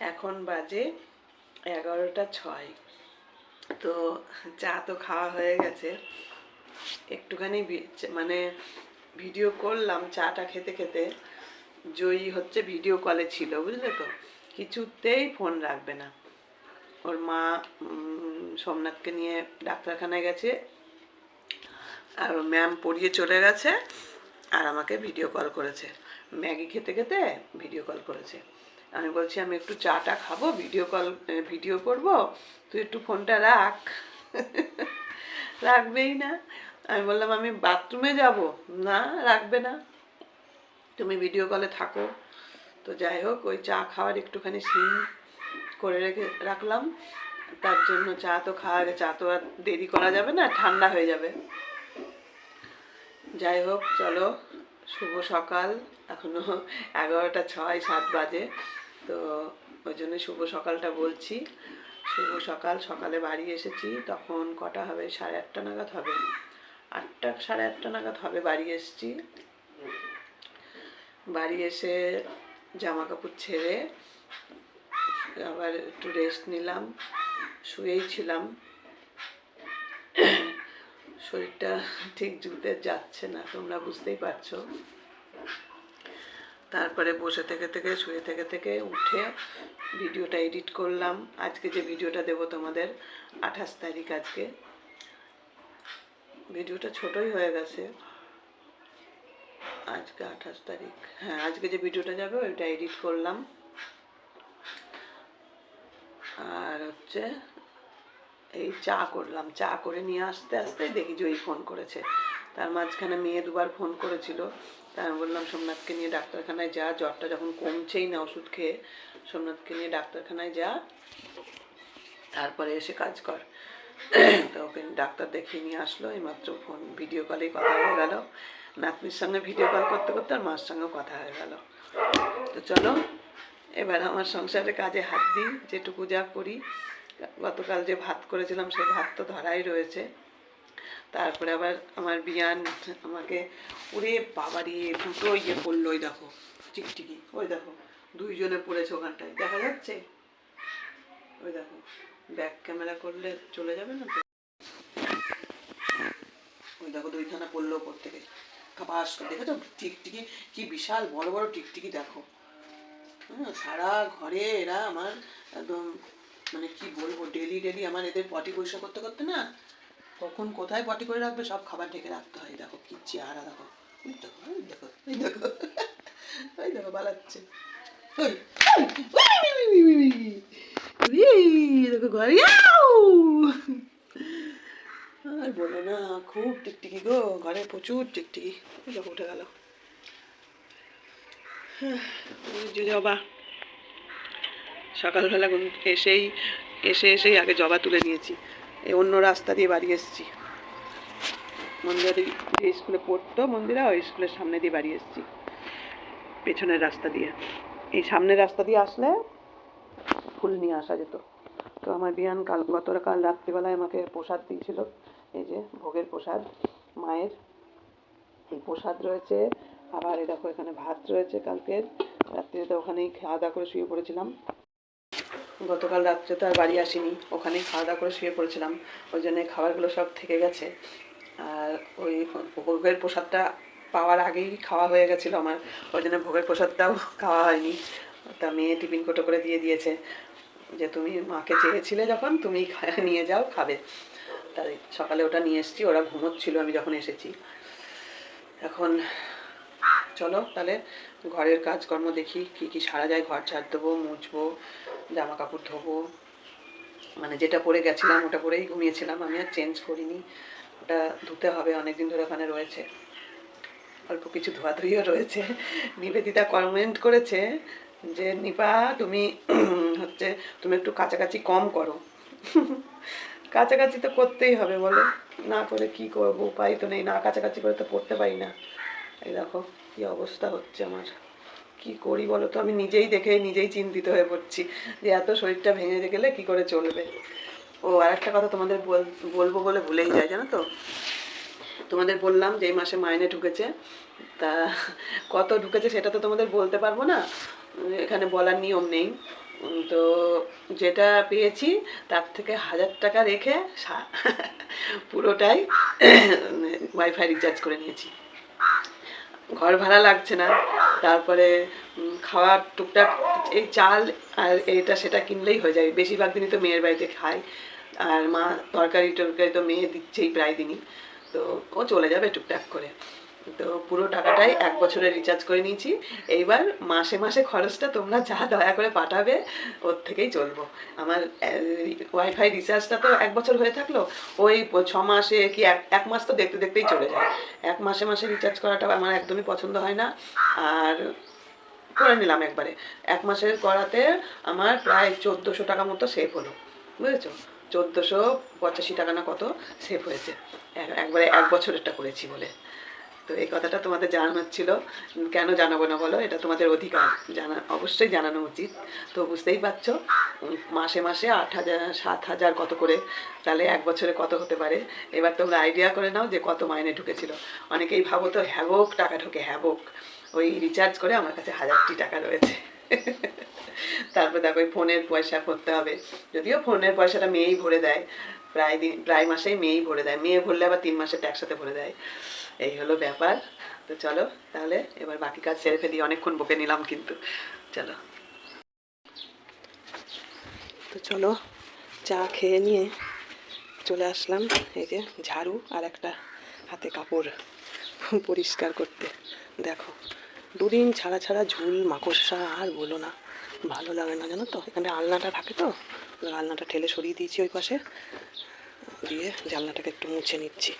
এখন বাজে এগারোটা ছয়। তো চা তো খাওয়া হয়ে গেছে। একটুখানি মানে ভিডিও করলাম চাটা খেতে খেতে। জয়ী হচ্ছে ভিডিও কলে ছিল, বুঝলে তো? কিছুতেই ফোন রাখবে না। ওর মা সোমনাথকে নিয়ে ডাক্তারখানায় গেছে। আর ম্যাম পড়িয়ে চলে গেছে আর আমাকে ভিডিও কল করেছে। ম্যাগি খেতে খেতে ভিডিও কল করেছে। আমি বলছি, আমি একটু চাটা খাব ভিডিও কল ভিডিও করব। তুই একটু ফোনটা রাখ। রাখবেই না। আমি বললাম, আমি বাথরুমে যাব। না, রাখবে না। তুমি ভিডিও কলে থাকো। তো যাই হোক, ওই চা খাওয়ার একটুখানি সিন করে রেখে, রাখলাম। তার জন্য চা তো খাওয়া চা তো আর দেরি করা যাবে না, ঠান্ডা হয়ে যাবে। যাই হোক, চলো, শুভ সকাল। এখনও এগারোটা ছয়, সাত বাজে। তো ওই জন্য শুভ সকালটা বলছি। শুভ সকাল, সকালে বাড়ি এসেছি, তখন কটা হবে? সাড়ে আটটা নাগাদ হবে। আটটা, সাড়ে আটটা নাগাদ হবে বাড়ি এসেছি। বাড়ি এসে জামা কাপড় ছেড়ে আবার একটু রেস্ট নিলাম। শুয়েই ছিলাম। শরীরটা ঠিক জুতে যাচ্ছে না, তোমরা বুঝতেই পারছ। তারপরে বসে থেকে থেকে, শুয়ে থেকে থেকে উঠে ভিডিওটা এডিট করলাম। আজকে যে ভিডিওটা দেবো তোমাদের আঠাশ তারিখ আজকে। ভিডিওটা ছোটই হয়ে গেছে। আজকে আঠাশ তারিখ। হ্যাঁ আজকে যে ভিডিওটা যাবে ওইটা এডিট করলাম। আর হচ্ছে এই চা করলাম। চা করে নিয়ে আসতে আসতে দেখি জয়ী ফোন করেছে। তার মাঝখানে মেয়ে দুবার ফোন করেছিল। তা আমি বললাম, সোমনাথকে নিয়ে ডাক্তারখানায় যা, জ্বরটা যখন কমছেই না ওষুধ খেয়ে, সোমনাথকে নিয়ে ডাক্তারখানায় যা, তারপরে এসে কাজ কর। তো ওকে ডাক্তার দেখিয়ে নিয়ে আসলো, এইমাত্র ফোন ভিডিও কলেই কথা হয়ে গেল। নাতনির সঙ্গে ভিডিও কল করতে করতে আর মার সঙ্গেও কথা হয়ে গেল। তো চলো, এবার আমার সংসারে কাজে হাত দিই, যেটুকু যা করি। গতকাল যে ভাত করেছিলাম সেই ভাত তো ধরাই রয়েছে। তারপরে আবার আমার বিয়ান আমাকে উড়ে বাবারি দুটো ইয়ে পড়ল ওই দেখো টিকটিকি ওই দেখো, দুইজনে পড়েছে ওখানটায়, দেখা যাচ্ছে? ওই দেখো, ব্যাক ক্যামেরা করলে চলে যাবে না তো? ওই দেখো, দুইখানা পড়ল ওপর থেকে। কাপাস করে, দেখেছ? টিকটিকি, কি বিশাল বড় বড় টিকটিকি, দেখো। হ্যাঁ সারা ঘরে এরা আমার একদম মানে কি বলব ডেলি ডেলি আমার এদের পটি পরিষ্কার করতে করতে না কখন কোথায় পটি করে রাখবে, সব খাবার ঢেকে রাখতে হয়। দেখো কি চেহারা, দেখো। দেখো দেখো দেখো। বালাচ্ছে। দেখো ঘরে। আর বলো না, খুব টিকটিকি গো, ঘরে প্রচুর টিকটিকি। দেখো, উঠে গেল। জবা। সকালবেলা এসেই, এসে এসেই আগে জবা তুলে নিয়েছি। অন্য রাস্তা দিয়ে বাড়ি এসেছি। মন্দিরা যে স্কুলে পড়তো মন্দিরা, ওই স্কুলের সামনে দিয়ে বাড়ি এসেছি, পেছনের রাস্তা দিয়ে। এই সামনের রাস্তা দিয়ে আসলে ফুল নিয়ে আসা যেত। তো আমার বিয়ান কাল গতকাল রাত্রিবেলায় আমাকে প্রসাদ দিয়েছিল, এই যে ভোগের প্রসাদ, মায়ের। এই প্রসাদ রয়েছে, আবার এই দেখো এখানে ভাত রয়েছে কালকের। রাত্রিতে ওখানেই খাওয়া দাওয়া করে শুয়ে পড়েছিলাম। গতকাল রাত্রে তো আর বাড়ি আসিনি। ওখানেই খাওয়া দাওয়া করে শুয়ে পড়েছিলাম। ওই জন্য খাবারগুলো সব থেকে গেছে। আর ওই ভোগের প্রসাদটা পাওয়ার আগেই খাওয়া হয়ে গেছিল আমার। ওই জন্য ভোগের প্রসাদটাও খাওয়া হয়নি। তা মেয়ে টিফিন কোটো করে দিয়ে দিয়েছে যে, তুমি মাকে চেয়েছিলে যখন তুমি নিয়ে যাও, খাবে। তাই সকালে ওটা নিয়ে এসেছি। ওরা ঘুমোচ্ছিল, আমি যখন এসেছি। এখন চলো তাহলে ঘরের কাজকর্ম দেখি, কি কি সারা যায়, ঘর ঝাড় দেবো, মুছবো জামা কাপড় ধোবো। মানে যেটা পরে গেছিলাম, ওটা পরেই ঘুমিয়েছিলাম। আমি আর চেঞ্জ করিনি। ওটা ধুতে হবে অনেক দিন ধরে ওখানে রয়েছে। অল্প কিছু ধোয়াধুয়িও রয়েছে। নিবেদিতা কমেন্ট করেছে যে, নিপা, তুমি হচ্ছে, তুমি একটু কাছাকাছি কম করো। কাছাকাছি তো করতেই হবে বলো। না করে কি করব? উপায় তো নেই। না কাছাকাছি করে তো পড়তে পারি না। এই দেখো কি অবস্থা হচ্ছে আমার। কি করি বলো তো আমি নিজেই দেখে নিজেই চিন্তিত হয়ে পড়ছি যে এত শরীরটা ভেঙে গেলে কি করে চলবে? ও আর একটা কথা তোমাদের বল- বলব বলে ভুলেই যায়, জানো তো? তোমাদের বললাম যে এই মাসে মাইনে ঢুকেছে। তা কত ঢুকেছে সেটা তো তোমাদের বলতে পারব না। এখানে বলার নিয়ম নেই। তো যেটা পেয়েছি তার থেকে হাজার টাকা রেখে পুরোটাই ওয়াইফাই রিচার্জ করে নিয়েছি। ঘর ভাড়া লাগছে না। তারপরে খাওয়ার টুকটাক, এই চাল আর এটা সেটা কিনলেই হয়ে যায়। বেশিরভাগ দিনই তো মেয়ের বাড়িতে খাই আর মা তরকারি টরকারি তো মেয়ে দিচ্ছেই প্রায় দিনই। তো ও চলে যাবে টুকটাক করে। তো পুরো টাকাটাই এক বছরের রিচার্জ করে নিয়েছি। এইবার মাসে মাসে খরচটা তোমরা যা দয়া করে পাঠাবে, ওর থেকেই চলবো। আমার ওয়াইফাই রিচার্জটা তো এক বছর হয়ে থাকল, ওই ছ মাসে কি এক এক মাস তো দেখতে দেখতেই চলে যায়। এক মাসে মাসে রিচার্জ করাটা আমার একদমই পছন্দ হয় না। আর করে নিলাম একবারে। এক মাসের করাতে আমার প্রায় চোদ্দোশো টাকা মতো সেভ হলো। বুঝেছ? চোদ্দোশো পঁচাশি টাকা না কত সেভ হয়েছে। এক- একবারে এক বছরেরটা করেছি বলে। তো এই কথাটা তোমাদের জানানোর ছিল। কেন জানাব না বলো? এটা তোমাদের অধিকার। জানা, অবশ্যই জানানো উচিত। তো বুঝতেই পারছ মাসে মাসে আট হাজার, সাত হাজার কত করে, তাহলে এক বছরে কত হতে পারে? এবার তোমরা আইডিয়া করে নাও যে কত মাইনে ঢুকেছিল। অনেকেই ভাবো তো হ্যাবক, টাকা ঢোকে হ্যাবক। ওই রিচার্জ করে আমার কাছে হাজারটি টাকা রয়েছে। তারপর দেখো, ওই ফোনের পয়সা করতে হবে। যদিও ফোনের পয়সাটা মেয়েই ভরে দেয়। প্রায় দিন, প্রায় মাসেই মেয়েই ভরে দেয়। মেয়ে ভরলে আবার তিন মাসের একসাথে ভরে দেয়। এই হলো ব্যাপার। তো চলো, তাহলে এবার বাকি কাজ সেরে ফেলি, অনেকক্ষণ বকে নিলাম কিন্তু। চলো। তো চলো, চা খেয়ে নিয়ে চলে আসলাম। এই যে ঝাড়ু আর একটা হাতে কাপড় পরিষ্কার করতে। দেখো, দুদিন ছাড়া ছাড়া ঝুল, মাকড়সা আর বলো না, ভালো লাগে না, জানো তো? এখানে আলনাটা থাকে তো? আলনাটা ঠেলে সরিয়ে দিয়েছি ওই পাশে। দিয়ে জানলাটাকে একটু মুছে নিচ্ছি।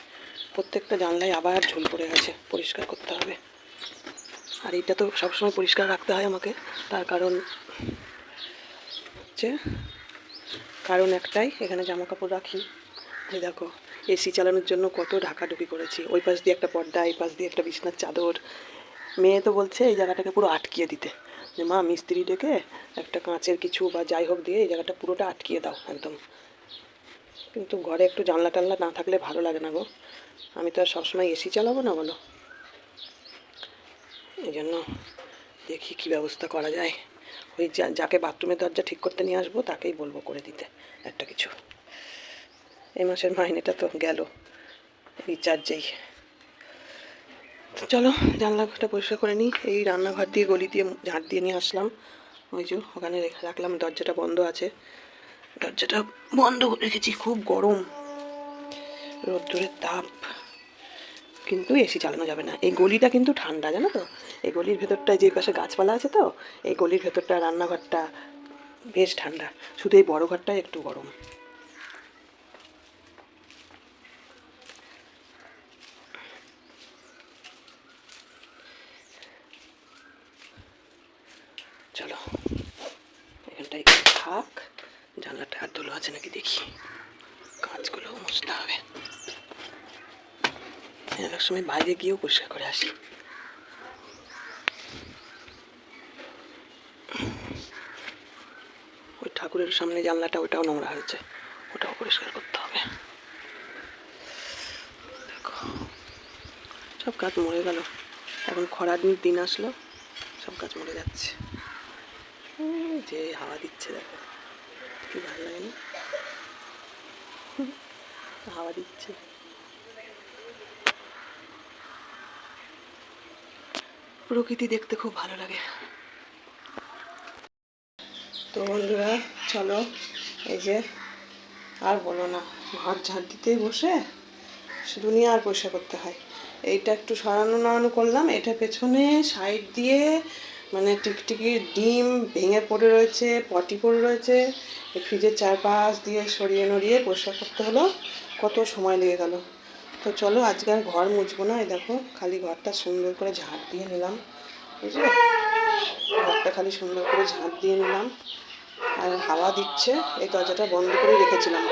প্রত্যেকটা জানলায় আবার ঝুল পড়ে গেছে পরিষ্কার করতে হবে। আর এটা তো সবসময় পরিষ্কার রাখতে হয় আমাকে, তার কারণ হচ্ছে, কারণ একটাই, এখানে জামা কাপড় রাখি। যে দেখো, এসি চালানোর জন্য কত ঢাকাঢুকি করেছি। ওই পাশ দিয়ে একটা পর্দা, এই পাশ দিয়ে একটা বিছনার চাদর। মেয়ে তো বলছে, এই জায়গাটাকে পুরো আটকিয়ে দিতে। যে মা, মিস্ত্রি ডেকে একটা কাঁচের কিছু বা যাই হোক দিয়ে এই জায়গাটা পুরোটা আটকিয়ে দাও একদম। কিন্তু ঘরে একটু জানলা টানলা না থাকলে ভালো লাগে না গো। আমি তো আর সবসময় এসি চালাবো না, বলো? এই জন্য দেখি কী ব্যবস্থা করা যায়। ওই যাকে বাথরুমের দরজা ঠিক করতে নিয়ে আসব, তাকেই বলব করে দিতে একটা কিছু। এই মাসের মাইনেটা তো গেল রিচার্জেই চলো, জানলাটা পরিষ্কার করে নিই। এই রান্নাঘর দিয়ে, গলি দিয়ে ঝাঁট দিয়ে নিয়ে আসলাম। ওই যে ওখানে রেখে, রাখলাম, দরজাটা বন্ধ আছে। দরজাটা বন্ধ রেখেছি, খুব গরম। রোদ্দুরের তাপ। কিন্তু এসি চালানো যাবে না। এই গলিটা কিন্তু ঠান্ডা, জানো তো? এই গলির ভেতরটায় যে পাশে গাছপালা আছে তো, এই গলির ভেতরটা, রান্নাঘরটা বেশ ঠান্ডা। শুধু এই বড় ঘরটাই একটু গরম। চলো, এখানটায় থাক। জানলাটা হাত ধুলো আছে নাকি দেখি। কাঁচগুলো মুছতে হবে। এক সময় বাইরে গিয়েও পরিষ্কার করে আসি। ওই ঠাকুরের সামনে জানলাটা, ওটাও নোংরা হয়েছে। ওটাও পরিষ্কার করতে হবে। দেখো, সব গাছ মরে গেল। এখন খরার দিন আসলো, সব গাছ মরে যাচ্ছে। যে হাওয়া দিচ্ছে, দেখো। কি ভালো লাগে না? হাওয়া দিচ্ছে। প্রকৃতি দেখতে খুব ভালো লাগে। তো বন্ধুরা, চলো, এই যে, আর বলো না, ঘর ঝাঁট দিতেই বসে? শুধু নিয়ে আর পরিষ্কার করতে হয়। এইটা একটু সরানো নাড়ানো করলাম, এটা পেছনে সাইড দিয়ে মানে টিকটিকি ডিম ভেঙে পড়ে রয়েছে, পটি পড়ে রয়েছে ফ্রিজের চারপাশ দিয়ে সরিয়ে নড়িয়ে পরিষ্কার করতে হলো। কত সময় লেগে গেল? তো চলো আজকে আর ঘর মুছবো না। এই দেখো, খালি ঘরটা সুন্দর করে ঝাঁট দিয়ে নিলাম। বুঝলে? ঘরটা খালি সুন্দর করে ঝাঁট দিয়ে নিলাম। আর হাওয়া দিচ্ছে, এই দরজাটা বন্ধ করে রেখেছিলাম।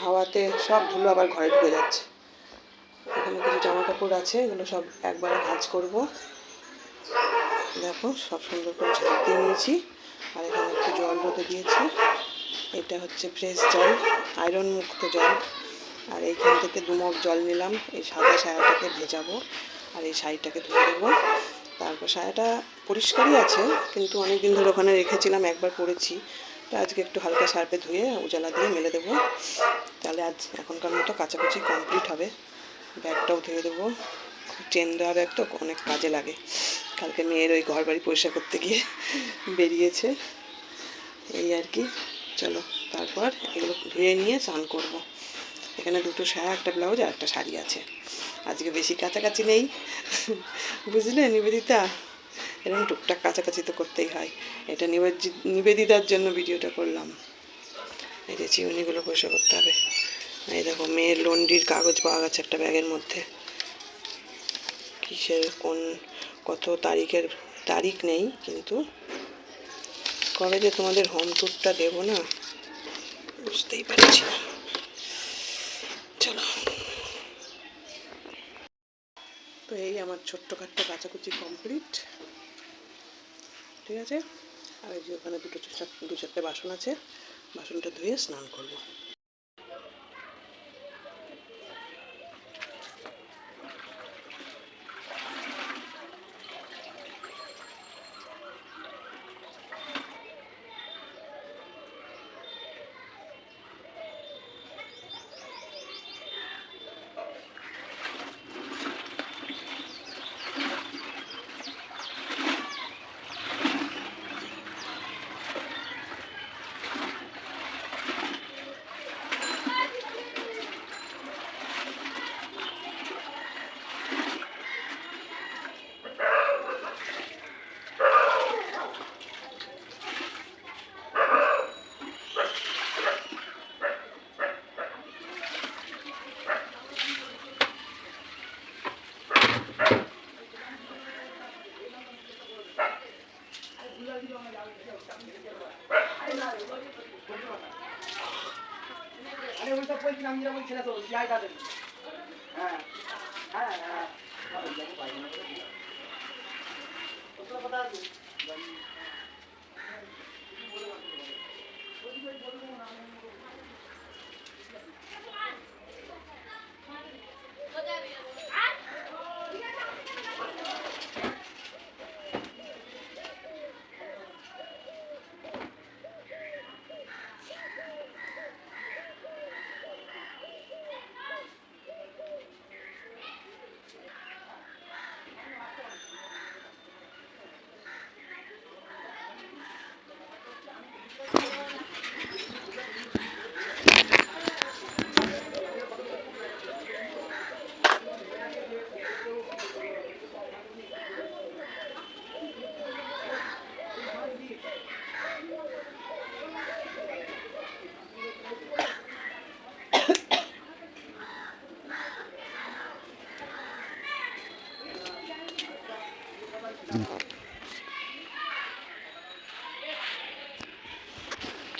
হাওয়াতে সব ধুলো আবার ঘরে ঢুকে যাচ্ছে। এখানে কিছু জামা কাপড় আছে, এগুলো সব একবারে ভাঁজ করব। দেখো, সব সুন্দর করে ঝাঁট দিয়ে নিয়েছি। আর এখানে একটু জল রোদে দিয়েছি। এটা হচ্ছে ফ্রেশ জল, আয়রন মুক্ত জল। আর এইখান থেকে দুমগ জল নিলাম। এই সাদা সায়াটাকে ভেজাবো আর এই শাড়িটাকে ধুয়ে দেবো তারপর সায়াটা পরিষ্কারই আছে, কিন্তু অনেক দিন ধরে ওখানে রেখেছিলাম, একবার পরেছি। তো আজকে একটু হালকা সার্পে ধুয়ে উজালা দিয়ে মেলে দেবো। তাহলে আজ এখনকার মতো কাচাকুচি কমপ্লিট হবে। ব্যাগটাও ধুয়ে দেবো। চেন দেওয়া ব্যাগ তো, অনেক কাজে লাগে। কালকে মেয়ের ওই ঘর বাড়ি পরিষ্কার করতে গিয়ে বেরিয়েছে। এই আর কি। চলো, তারপর এগুলো ধুয়ে নিয়ে স্নান করব। এখানে দুটো সায়া একটা ব্লাউজ আর একটা শাড়ি আছে। আজকে বেশি কাছাকাছি নেই। বুঝলে নিবেদিতা? এরকম টুকটাক কাছাকাছি তো করতেই হয়। এটা নিবেদি- নিবেদিতার জন্য ভিডিওটা করলাম। এই যে চিউনিগুলো পরিষ্কার করতে হবে। এই দেখো, মেয়ের লন্ডির কাগজ পাওয়া গেছে একটা ব্যাগের মধ্যে। কিসের, কোন, কত তারিখের, তারিখ নেই, কিন্তু কবে যে তোমাদের হোম ট্যুরটা দেবো না, বুঝতেই পারছি না চলো তো এই আমার ছোট্ট ছোট্টখাট্ট কাচাকুচি কমপ্লিট ঠিক আছে? আর এই যে ওখানে দুটো দু চারটে বাসন আছে। বাসনটা ধুয়ে স্নান করব আরে ওইটা বলছিলাম যেটা বলছিল তো সিআইটা দেবে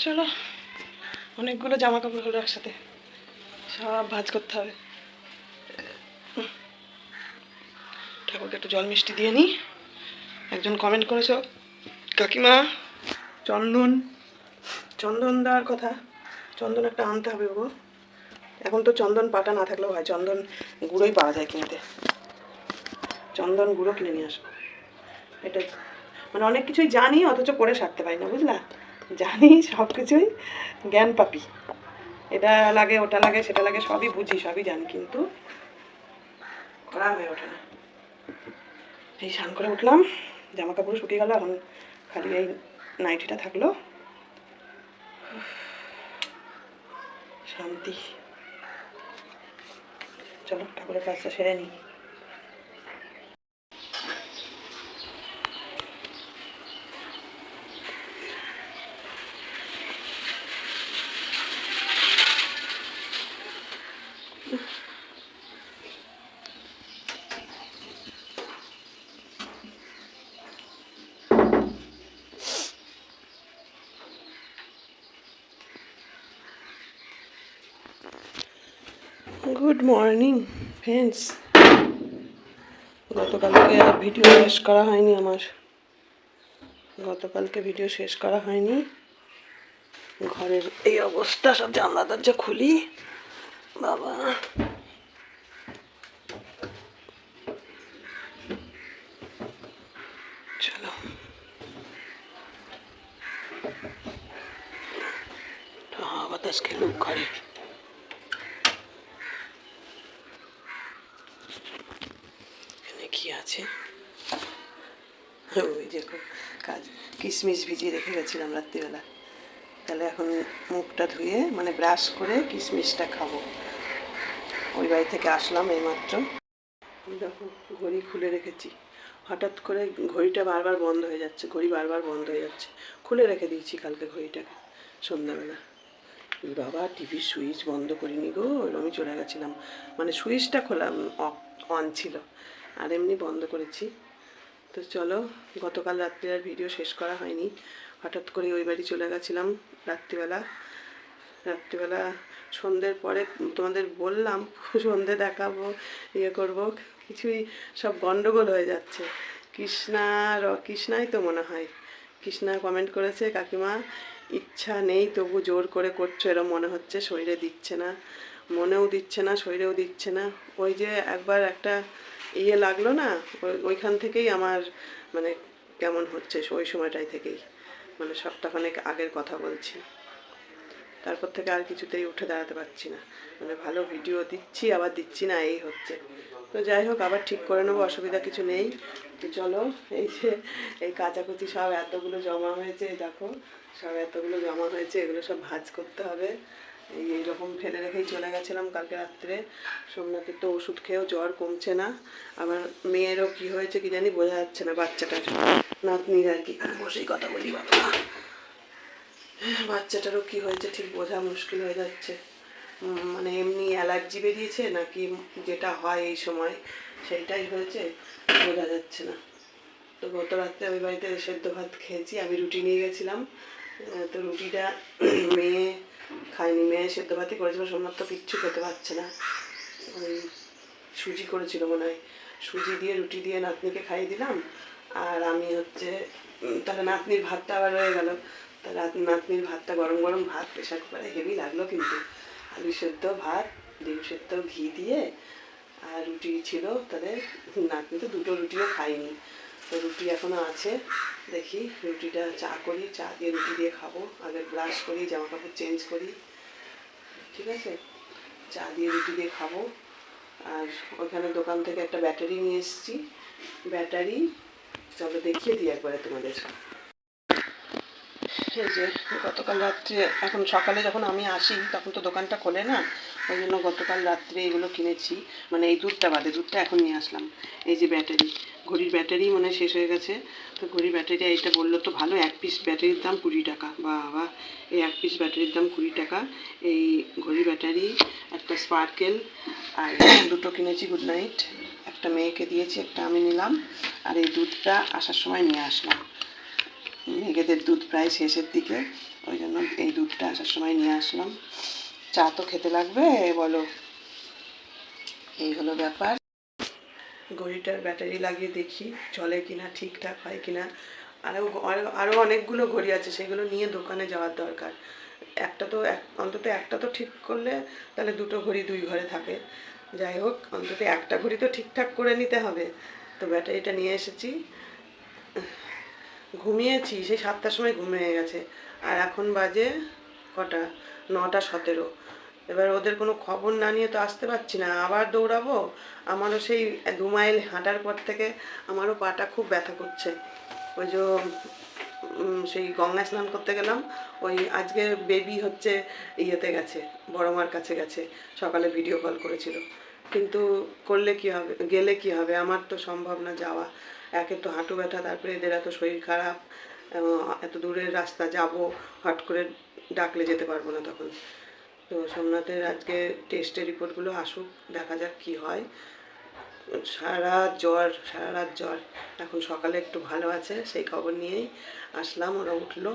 চলো, অনেকগুলো জামা কাপড় হলো একসাথে। সব ভাজ করতে হবে। ঠাকুরকে একটু জল মিষ্টি দিয়ে নিই একজন কমেন্ট করেছ, কাকিমা, চন্দন চন্দন দেওয়ার কথা। চন্দন একটা আনতে হবে গো এখন তো চন্দন পাটা না থাকলেও হয়, চন্দন গুঁড়োই পাওয়া যায় কিনতে। চন্দন গুঁড়ো কিনে নিয়ে আসব এটা মানে অনেক কিছুই জানি, অথচ করে সারতে পারি না, বুঝলা? জানি সব কিছুই জ্ঞান পাপি। এটা লাগে, ওটা লাগে, সেটা লাগে, সবই বুঝি, সবই জানি, কিন্তু করা হয়ে ওঠে না। এই স্নান করে উঠলাম জামা কাপড় শুকিয়ে গেল, এখন খালি এই নাইটিটা থাকল। শান্তি। চলো, ঠাকুরের কাজটা সেরে নিই। গুড মর্নিং ফ্রেন্ডস গতকালকে আর ভিডিও শেষ করা হয়নি আমার। গতকালকে ভিডিও শেষ করা হয়নি। ঘরের এই অবস্থা, সব জানলা দরজা খুলি। বাবা বাতাস খেলুক ঘরে এখানে কি আছে। ওই দেখো, কাজ কিশমিশ ভিজিয়ে রেখে গেছিলাম রাত্রিবেলা। তাহলে এখন মুখটা ধুয়ে মানে ব্রাশ করে কিশমিশটা খাব। ওই বাড়ি থেকে আসলাম এইমাত্র। দেখো, ঘড়ি খুলে রেখেছি। হঠাৎ করে ঘড়িটা বারবার বন্ধ হয়ে যাচ্ছে, ঘড়ি বারবার বন্ধ হয়ে যাচ্ছে। খুলে রেখে দিয়েছি কালকে ঘড়িটাকে, সন্ধ্যাবেলা। বাবা টিভির সুইচ বন্ধ করিনি গো ওইরকমই চলে গেছিলাম। মানে সুইচটা খোলা অন ছিল। আর এমনি বন্ধ করেছি। তো চলো, গতকাল রাত্রে আর ভিডিও শেষ করা হয়নি। হঠাৎ করে ওই বাড়ি চলে গেছিলাম রাত্রিবেলা। রাত্রিবেলা সন্ধ্যের পরে তোমাদের বললাম সন্ধে দেখাবো ইয়ে করব, কিছুই সব গন্ডগোল হয়ে যাচ্ছে। কৃষ্ণা র, কৃষ্ণাই তো মনে হয়। কৃষ্ণা কমেন্ট করেছে, কাকিমা, ইচ্ছা নেই তবু জোর করে করছ, এরম মনে হচ্ছে, শরীরে দিচ্ছে না। মনেও দিচ্ছে না, শরীরেও দিচ্ছে না। ওই যে একবার একটা ইয়ে লাগল না? ওই- ওইখান থেকেই আমার মানে কেমন হচ্ছে ওই সময়টাই থেকেই। মানে সপ্তাহখানেক আগের কথা বলছি। তারপর থেকে আর কিছুতেই উঠে দাঁড়াতে পারছি না। মানে ভালো ভিডিও দিচ্ছি, আবার দিচ্ছি না, এই হচ্ছে। তো যাই হোক, আবার ঠিক করে নেব, অসুবিধা কিছু নেই। তো চলো, এই যে, এই কাচাকুচি সব এতগুলো জমা হয়েছে দেখো, সব এতগুলো জমা হয়েছে, এগুলো সব ভাজ করতে হবে। এই এইরকম ফেলে রেখেই চলে গেছিলাম কালকে রাত্রে। সোমনাথের তো ওষুধ খেয়েও জ্বর কমছে না। আবার মেয়েরও কি হয়েছে কি জানি বোঝা যাচ্ছে না বাচ্চাটার। নাতনির আর কি। বসেই কথা বলি, বাবা। বাচ্চাটারও কি হয়েছে ঠিক বোঝা মুশকিল হয়ে যাচ্ছে। মানে এমনি অ্যালার্জি বেরিয়েছে নাকি যেটা হয় এই সময় সেইটাই হয়েছে বোঝা যাচ্ছে না। তো গত রাত্রে ওই বাড়িতে সেদ্ধ ভাত খেয়েছি, আমি রুটি নিয়ে গেছিলাম। তো রুটিটা মেয়ে খায়নি মেয়ে সেদ্ধ ভাতই করেছিল সোমনাথ তো কিচ্ছু খেতে পারছে না। ওই সুজি করেছিল মনে হয়। সুজি দিয়ে রুটি দিয়ে নাতনিকে খাইয়ে দিলাম, আর আমি হচ্ছে তাহলে নাতনির ভাতটা আবার রয়ে গেল। তা নাতনির ভাতটা গরম গরম ভাত প্রেশার কুকারে হেভি লাগল কিন্তু। আলু সেদ্ধ ভাত, ডিম সেদ্ধ, ঘি দিয়ে, আর রুটি ছিল, তাহলে নাতনি তো দুটো রুটিও খাইনি তো রুটি এখনও আছে। দেখি, রুটিটা চা করি, চা দিয়ে রুটি দিয়ে খাব। আগে ব্রাশ করি জামা কাপড় চেঞ্জ করি। ঠিক আছে? চা দিয়ে রুটি দিয়ে খাব। আর ওখানে দোকান থেকে একটা ব্যাটারি নিয়ে এসেছি। ব্যাটারি, চলো দেখিয়ে দিই একবারে তোমাদের। এই যে গতকাল রাত্রে, এখন সকালে যখন আমি আসি, তখন তো দোকানটা খোলে না। ওই জন্য গতকাল রাত্রে এগুলো কিনেছি। মানে এই দুধটা বাদে, দুধটা এখন নিয়ে আসলাম। এই যে ব্যাটারি, ঘড়ির ব্যাটারি মানে শেষ হয়ে গেছে। তো ঘড়ির ব্যাটারি এইটা বলল, তো ভালো, এক পিস ব্যাটারির দাম কুড়ি টাকা। বাবা, এই এক পিস ব্যাটারির দাম কুড়ি টাকা। এই ঘড়ি ব্যাটারি, একটা স্পার্কেল আর দুটো কিনেছি গুড নাইট একটা মেয়েকে দিয়েছি, একটা আমি নিলাম। আর এই দুধটা আসার সময় নিয়ে আসলাম। মেঘেদের দুধ প্রায় শেষের দিকে, ওই জন্য এই দুধটা আসার সময় নিয়ে আসলাম। চা তো খেতে লাগবে, বলো। এই হলো ব্যাপার। ঘড়িটার ব্যাটারি লাগিয়ে দেখি, চলে কিনা, ঠিকঠাক হয় কিনা। আরও আরও- অনেকগুলো ঘড়ি আছে, সেগুলো নিয়ে দোকানে যাওয়ার দরকার। একটা তো এক, অন্তত একটা তো ঠিক করলে তাহলে দুটো ঘড়ি দুই ঘরে থাকে। যাই হোক, অন্তত একটা ঘড়ি তো ঠিকঠাক করে নিতে হবে। তো ব্যাটারিটা নিয়ে এসেছি। ঘুমিয়েছি, সেই সাতটার সময় ঘুমিয়ে গেছে। আর এখন বাজে কটা? নটা সতেরো। এবার ওদের কোনো খবর না নিয়ে তো আসতে পারছি না। আবার দৌড়াবো? আমারও সেই দু মাইল হাঁটার পর থেকে আমারও পাটা খুব ব্যথা করছে। ওই যে সেই গঙ্গা স্নান করতে গেলাম। ওই আজকে বেবি হচ্ছে ইয়েতে গেছে, বড় মার কাছে গেছে। সকালে ভিডিও কল করেছিল। কিন্তু করলে কি হবে? গেলে কি হবে? আমার তো সম্ভব না যাওয়া। একে তো হাঁটু ব্যথা, তারপরে এদের এত শরীর খারাপ। এত দূরের রাস্তা যাব হট করে ডাকলে যেতে পারব না তখন। তো সোমনাথের আজকে টেস্টের রিপোর্টগুলো আসুক, দেখা যাক কি হয়। সারা জ্বর, সারা রাত জ্বর। এখন সকালে একটু ভালো আছে, সেই খবর নিয়েই আসলাম, ওরা উঠল।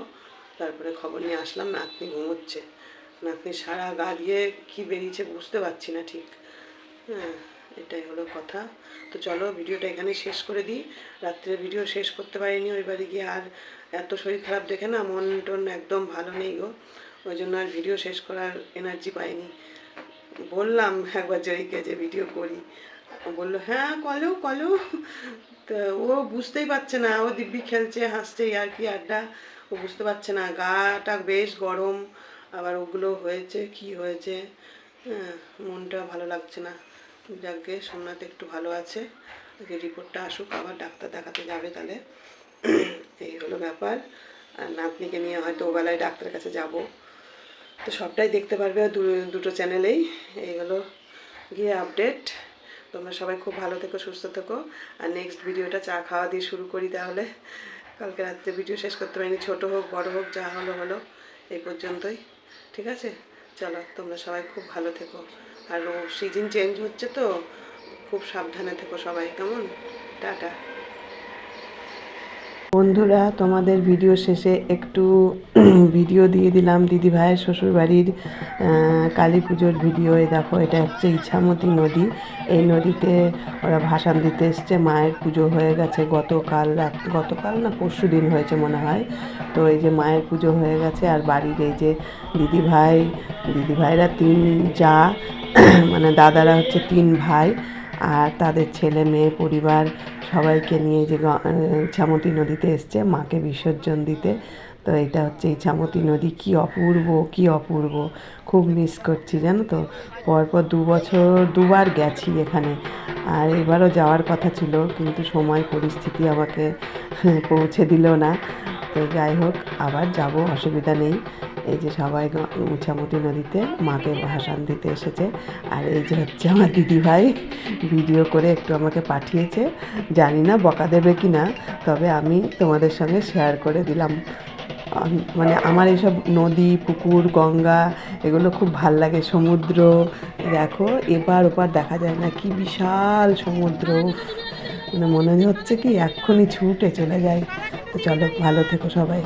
তারপরে খবর নিয়ে আসলাম, নাতনি ঘুমোচ্ছে। নাতনি সারা গা দিয়ে কী বেরিয়েছে বুঝতে পারছি না ঠিক। হ্যাঁ এটাই হলো কথা। তো চলো, ভিডিওটা এখানে শেষ করে দিই। রাত্রে ভিডিও শেষ করতে পারিনি, ওই বাড়ি গিয়ে আর এত শরীর খারাপ দেখে না মন টন একদম ভালো নেই গো। ওই জন্য আর ভিডিও শেষ করার এনার্জি পাইনি। বললাম একবার জয়ীকে যে ভিডিও করি। ও বলল হ্যাঁ কলো কলো। তো ও বুঝতেই পারছে না, ও দিব্যি খেলছে, হাসছে, আর কি আড্ডা। ও বুঝতে পারছে না, গাটা বেশ গরম, আবার ওগুলো হয়েছে, কি হয়েছে? হ্যাঁ মনটা ভালো লাগছে না। যাকে সোমনাথ একটু ভালো আছে আগে রিপোর্টটা আসুক, আবার ডাক্তার দেখাতে যাবে তাহলে। এই হলো ব্যাপার। আর নাতনিকে নিয়ে হয়তো ওবেলায় ডাক্তারের কাছে যাব। তো সবটাই দেখতে পারবে দুটো চ্যানেলেই। এই হলো গিয়ে আপডেট তোমরা সবাই খুব ভালো থেকো, সুস্থ থেকো। আর নেক্সট ভিডিওটা চা খাওয়া দিয়ে শুরু করি তাহলে। কালকে রাত্রে ভিডিও শেষ করতে পারিনি। ছোটো হোক, বড় হোক, যা হলো হলো, এই পর্যন্তই। ঠিক আছে? চলো, তোমরা সবাই খুব ভালো থেকো। আর সিজন চেঞ্জ হচ্ছে তো, খুব সাবধানে থেকো সবাই। কেমন? টাটা। বন্ধুরা, তোমাদের ভিডিও শেষে একটু ভিডিও দিয়ে দিলাম দিদি ভাইয়ের শ্বশুরবাড়ির কালী পুজোর ভিডিও এই দেখো, এটা হচ্ছে ইছামতি নদী। এই নদীতে ওরা ভাসান দিতে এসছে, মায়ের পুজো হয়ে গেছে গতকাল রাত, গতকাল না পরশু দিন হয়েছে মনে হয়। তো এই যে মায়ের পুজো হয়ে গেছে, আর বাড়ির এই যে দিদি ভাই দিদি ভাইরা তিন, যা মানে দাদারা হচ্ছে তিন ভাই। আর তাদের ছেলে, মেয়ে, পরিবার সবাইকে নিয়ে যে ইছামতি নদীতে এসছে, মাকে বিসর্জন দিতে। তো এটা হচ্ছে ইছামতি নদী। কি অপূর্ব কি অপূর্ব। খুব মিস করছি, জানো তো? পরপর দু বছর, দুবার গেছি এখানে। আর এবারও যাওয়ার কথা ছিল, কিন্তু সময়, পরিস্থিতি আমাকে পৌঁছে দিল না। তো যাই হোক, আবার যাব, অসুবিধা নেই। এই যে সবাই গ- নদীতে মাকে ভাসান দিতে এসেছে। আর এই যে হচ্ছে আমার দিদি ভাই ভিডিও করে একটু আমাকে পাঠিয়েছে। জানি না বকা দেবে কি না, তবে আমি তোমাদের সঙ্গে শেয়ার করে দিলাম। মানে আমার এইসব নদী, পুকুর, গঙ্গা এগুলো খুব ভালো লাগে, সমুদ্র। দেখো, এপার ওপার দেখা যায় না, কি বিশাল সমুদ্র মানে মনে হচ্ছে কি এক্ষুনি ছুটে চলে যায় তো চলো, ভালো থেকো সবাই।